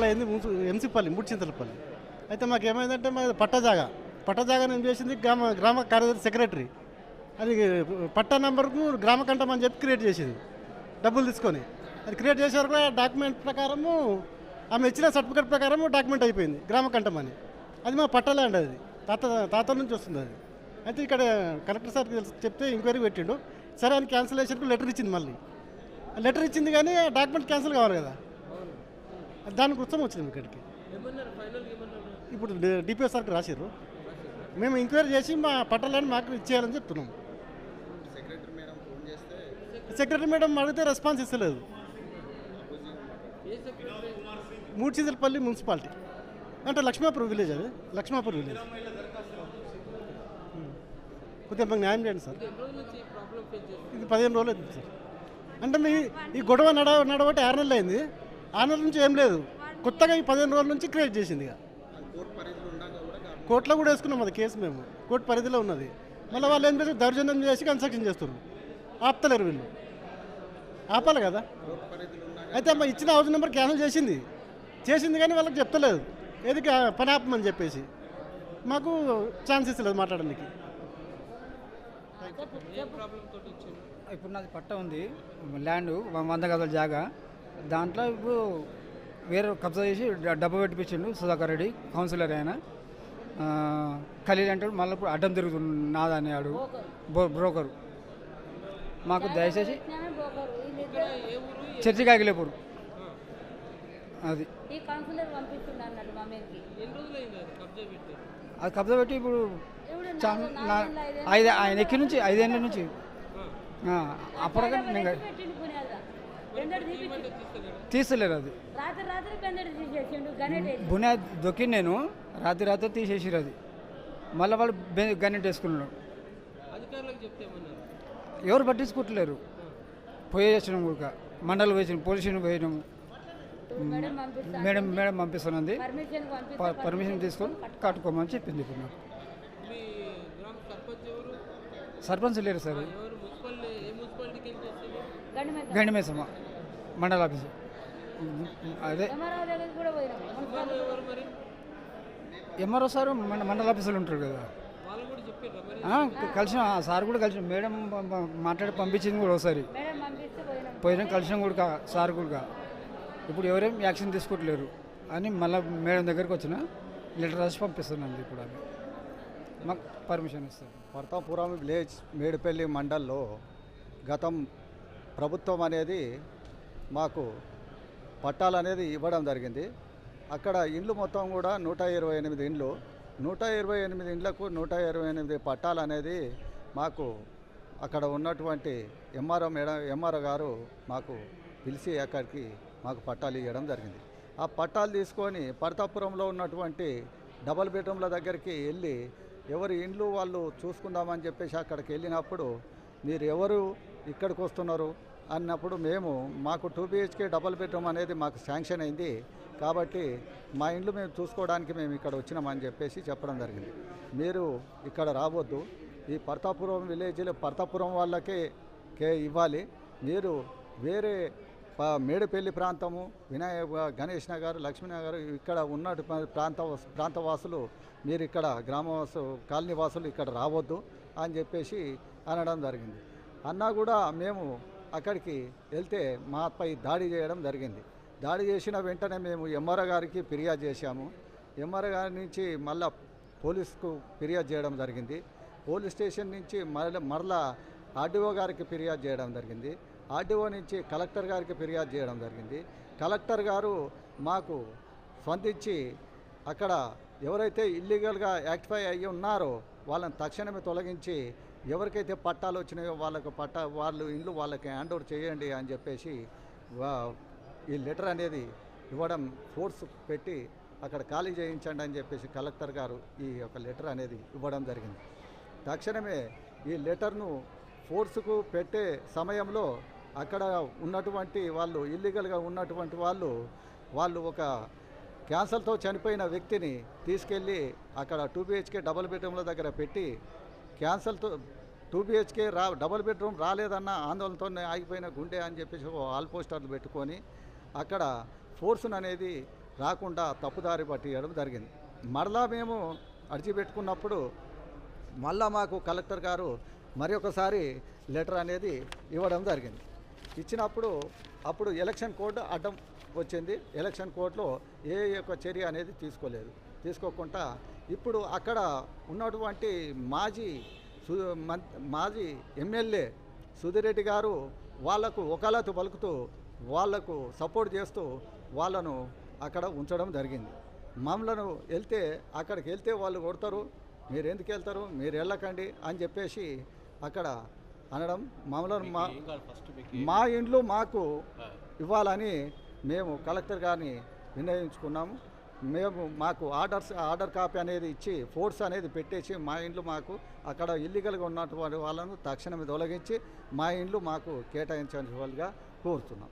ఎకరాలు అయింది ఎంసీపల్లి ముడిచింతలపల్లి. అయితే మాకు ఏమైందంటే మాది పట్టజాగా. పట్టజాగా నేను చేసింది గ్రామ గ్రామ కార్యదర్శి సెక్రటరీ. అది పట్టా నెంబర్కు గ్రామ కంఠం అని చెప్పి క్రియేట్ చేసింది. డబ్బులు తీసుకొని. అది క్రియేట్ చేసే వరకు డాక్యుమెంట్ ప్రకారము ఆమె ఇచ్చిన సర్టిఫికేట్ ప్రకారము డాక్యుమెంట్ అయిపోయింది గ్రామ కంఠం అని. అది మా పట్టా అది. తాత తాత నుంచి వస్తుంది అది. అయితే ఇక్కడ కలెక్టర్ సార్కి చెప్తే ఎంక్వైరీ పెట్టిండు. సరే అని క్యాన్సిలేషన్కు లెటర్ ఇచ్చింది మళ్ళీ. లెటర్ ఇచ్చింది కానీ డాక్యుమెంట్ క్యాన్సిల్ కావాలి కదా. దాని ఉత్సవం వచ్చింది ఇక్కడికి. ఇప్పుడు డిపిఓ సార్కి రాసిర్రు. మేము ఎంక్వైరీ చేసి మా పట్టాలని మాకు ఇచ్చేయాలని చెప్తున్నాం. సెక్రటరీ మేడం అడిగితే రెస్పాన్స్ ఇస్తలేదు. మూడు సెక్రటరీ మున్సిపాలిటీ. అంటే లక్ష్మాపూర్ విలేజ్ అది. లక్ష్మాపూర్ విలేజ్. కొద్దిగా మాకు న్యాయం చేయండి సార్. ఇది పదిహేను రోజులు అవుతుంది సార్. అంటే మీ ఈ గొడవ నడ నడవటి ఆరు నెలలు అయింది. నెలల నుంచి ఏం లేదు. కొత్తగా ఈ పదిహేను రోజుల నుంచి క్రియేట్ చేసింది ఇక. కోర్టులో కూడా వేసుకున్నాం అది కేసు మేము. కోర్టు పరిధిలో ఉన్నది. మళ్ళీ వాళ్ళు ఏం చేసి దౌర్జన్యం చేసి కన్స్ట్రక్షన్ చేస్తున్నారు. ఆపుతలేరు వీళ్ళు. ఆపాలి కదా. అయితే అమ్మ ఇచ్చిన హౌస్ నెంబర్ క్యాన్సిల్ చేసింది. చేసింది కానీ వాళ్ళకి చెప్తలేదు. ఏది పని ఆపమని చెప్పేసి. మాకు ఛాన్స్ ఇస్తలేదు మాట్లాడడానికి. ఇప్పుడు నాది పట్ట ఉంది. ల్యాండ్ వ- వంద గదుల జాగా. దాంట్లో ఇప్పుడు వేరే కబ్జా చేసి డ- డబ్బు పెట్టిపించిండు సుధాకర్ రెడ్డి కౌన్సిలర్ ఆయన. ఖలీల్ అంటాడు మళ్ళీ ఇప్పుడు అడ్డం తిరుగుతుంది నాదా అనేవాడు బో బ్రోకరు. మాకు దయచేసి చర్చి కాగిలేపూరు అది. అది కబ్జా పెట్టి? అది కబ్జా పెట్టి ఇప్పుడు ఐదు ఆయన ఎక్కి నుంచి ఐదేళ్ళ నుంచి. ఆ, అప్పటికే తీస్తలేరు అది. బునియాద్ దొక్కి నేను రాత్రి రాత్రి తీసేసిరు అది. మళ్ళీ వాళ్ళు గన్నెట్ వేసుకున్నాడు. ఎవరు పట్టించుకుంటలేరు పోయేసినాం కూడా మండలి వేసినాం పోలీస్ స్టేషన్ పోయినాము మేడం మేడం పంపిస్తున్నది పర్మిషన్ తీసుకొని కట్టుకోమని చెప్పింది ఇప్పుడు నాకు. మీ గ్రామ సర్పంచ్ ఎవరు? సర్పంచ్ లేరు సార్ ఎవరు మున్సిపాలిటీ ఏ మున్సిపాలిటీకి వెళ్ళి చేస్తారు గండి మీద గండిమేసమ్మ. మండల ఆఫీసు. అదే. ఎంఆర్ఓ సార్ మన మండల ఆఫీసులో ఉంటారు కదా. ఆ సార్ కూడా కలిసిన. మేడం మాట్లాడి పంపించింది కూడా ఒకసారి మేడం పంపిస్తే పోయినాం. పోయినా కలిసిన కూడా సార్ కూడా ఇప్పుడు ఎవరేం యాక్షన్ తీసుకోవట్లేరు అని మళ్ళీ మేడం దగ్గరికి వచ్చిన లెటర్ రాసి పంపిస్తున్నాను ఇప్పుడు అది మాకు పర్మిషన్ ఇస్తారు. వర్తాపురం విలేజ్ మేడిపల్లి మండల్లో గతం ప్రభుత్వం అనేది మాకు పట్టాలు అనేది ఇవ్వడం జరిగింది. అక్కడ ఇండ్లు మొత్తం కూడా నూట ఇరవై ఎనిమిది ఇండ్లు. నూట ఇరవై ఎనిమిది ఇండ్లకు నూట ఇరవై ఎనిమిది పట్టాలు అనేది మాకు అక్కడ ఉన్నటువంటి ఎంఆర్ఓ మేడం ఎంఆర్ఓ గారు మాకు పిలిచి అక్కడికి మాకు పట్టాలు ఇవ్వడం జరిగింది. ఆ పట్టాలు తీసుకొని పడతాపురంలో ఉన్నటువంటి డబల్ బెడ్రూమ్ల దగ్గరికి వెళ్ళి ఎవరి ఇండ్లు వాళ్ళు చూసుకుందామని చెప్పేసి అక్కడికి వెళ్ళినప్పుడు మీరు ఎవరు ఇక్కడికి వస్తున్నారు అన్నప్పుడు మేము మాకు టూ బిహెచ్కే డబల్ బెడ్రూమ్ అనేది మాకు శాంక్షన్ అయింది కాబట్టి మా ఇండ్లు మేము చూసుకోవడానికి మేము ఇక్కడ వచ్చినామని చెప్పేసి చెప్పడం జరిగింది. మీరు ఇక్కడ రావద్దు. ఈ పర్తాపురం విలేజ్లో పర్తాపురం వాళ్ళకే కే ఇవ్వాలి. మీరు వేరే మేడపల్లి ప్రాంతము వినాయ గణేష్ నగర్ లక్ష్మీనగర్ ఇక్కడ ఉన్న ప్రాంత ప్రాంతవాసులు మీరు ఇక్కడ గ్రామవాసు కాలనీ వాసులు ఇక్కడ రావద్దు అని చెప్పేసి అనడం జరిగింది. అన్నా కూడా మేము అక్కడికి వెళ్తే మాపై దాడి చేయడం జరిగింది. దాడి చేసిన వెంటనే మేము ఎంఆర్ఓ గారికి ఫిర్యాదు చేశాము. ఎంఆర్ఓ గారి నుంచి మళ్ళా పోలీస్కు ఫిర్యాదు చేయడం జరిగింది. పోలీస్ స్టేషన్ నుంచి మరల మరలా ఆర్డీఓ గారికి ఫిర్యాదు చేయడం జరిగింది. ఆర్డీఓ నుంచి కలెక్టర్ గారికి ఫిర్యాదు చేయడం జరిగింది. కలెక్టర్ గారు మాకు స్పందించి అక్కడ ఎవరైతే ఇల్లీగల్గా యాక్టిఫై అయ్యి ఉన్నారో వాళ్ళని తక్షణమే తొలగించి ఎవరికైతే పట్టాలు వచ్చినాయో వాళ్ళకు పట్టా వాళ్ళు ఇల్లు వాళ్ళకి హ్యాండ్ ఓవర్ చేయండి అని చెప్పేసి ఈ లెటర్ అనేది ఇవ్వడం ఫోర్స్ పెట్టి అక్కడ ఖాళీ చేయించండి అని చెప్పేసి కలెక్టర్ గారు ఈ యొక్క లెటర్ అనేది ఇవ్వడం జరిగింది. తక్షణమే ఈ లెటర్ను ఫోర్స్కు పెట్టే సమయంలో అక్కడ ఉన్నటువంటి వాళ్ళు ఇల్లీగల్గా ఉన్నటువంటి వాళ్ళు వాళ్ళు ఒక క్యాన్సర్తో చనిపోయిన వ్యక్తిని తీసుకెళ్ళి అక్కడ టూ బిహెచ్కే డబుల్ బెడ్రూమ్ల దగ్గర పెట్టి క్యాన్సల్తో టూ బిహెచ్కే రా డబుల్ బెడ్రూమ్ రాలేదన్న ఆందోళనతోనే ఆగిపోయిన గుండె అని చెప్పేసి ఒక ఆల్ పోస్టర్లు పెట్టుకొని అక్కడ ఫోర్స్ను అనేది రాకుండా తప్పుదారి పట్టియడం జరిగింది. మరలా మేము అడిచిపెట్టుకున్నప్పుడు మళ్ళా మాకు కలెక్టర్ గారు మరి ఒకసారి లెటర్ అనేది ఇవ్వడం జరిగింది. ఇచ్చినప్పుడు అప్పుడు ఎలక్షన్ కోడ్ అడ్డం వచ్చింది. ఎలక్షన్ కోడ్లో ఏ యొక్క చర్య అనేది తీసుకోలేదు. తీసుకోకుండా ఇప్పుడు అక్కడ ఉన్నటువంటి మాజీ సు మం- మాజీ ఎమ్మెల్యే సుధిరెడ్డి గారు వాళ్ళకు ఒకలతు పలుకుతూ వాళ్ళకు సపోర్ట్ చేస్తూ వాళ్ళను అక్కడ ఉంచడం జరిగింది. మమ్మలను వెళ్తే అక్కడికి వెళ్తే వాళ్ళు కొడతారు మీరు ఎందుకు వెళ్తారు మీరు వెళ్ళకండి అని చెప్పేసి అక్కడ అనడం మమ్మల్ని మా మా ఇండ్లు మాకు ఇవ్వాలని మేము కలెక్టర్ గారిని నిర్ణయించుకున్నాము మేము మాకు ఆర్డర్స్ ఆర్డర్ కాపీ అనేది ఇచ్చి ఫోర్స్ అనేది పెట్టేసి మా ఇండ్లు మాకు అక్కడ ఇల్లీగల్గా ఉన్నటువంటి వాళ్ళను తక్షణమే తొలగించి మా ఇండ్లు మాకు కేటాయించవలసిగా కోరుతున్నాం.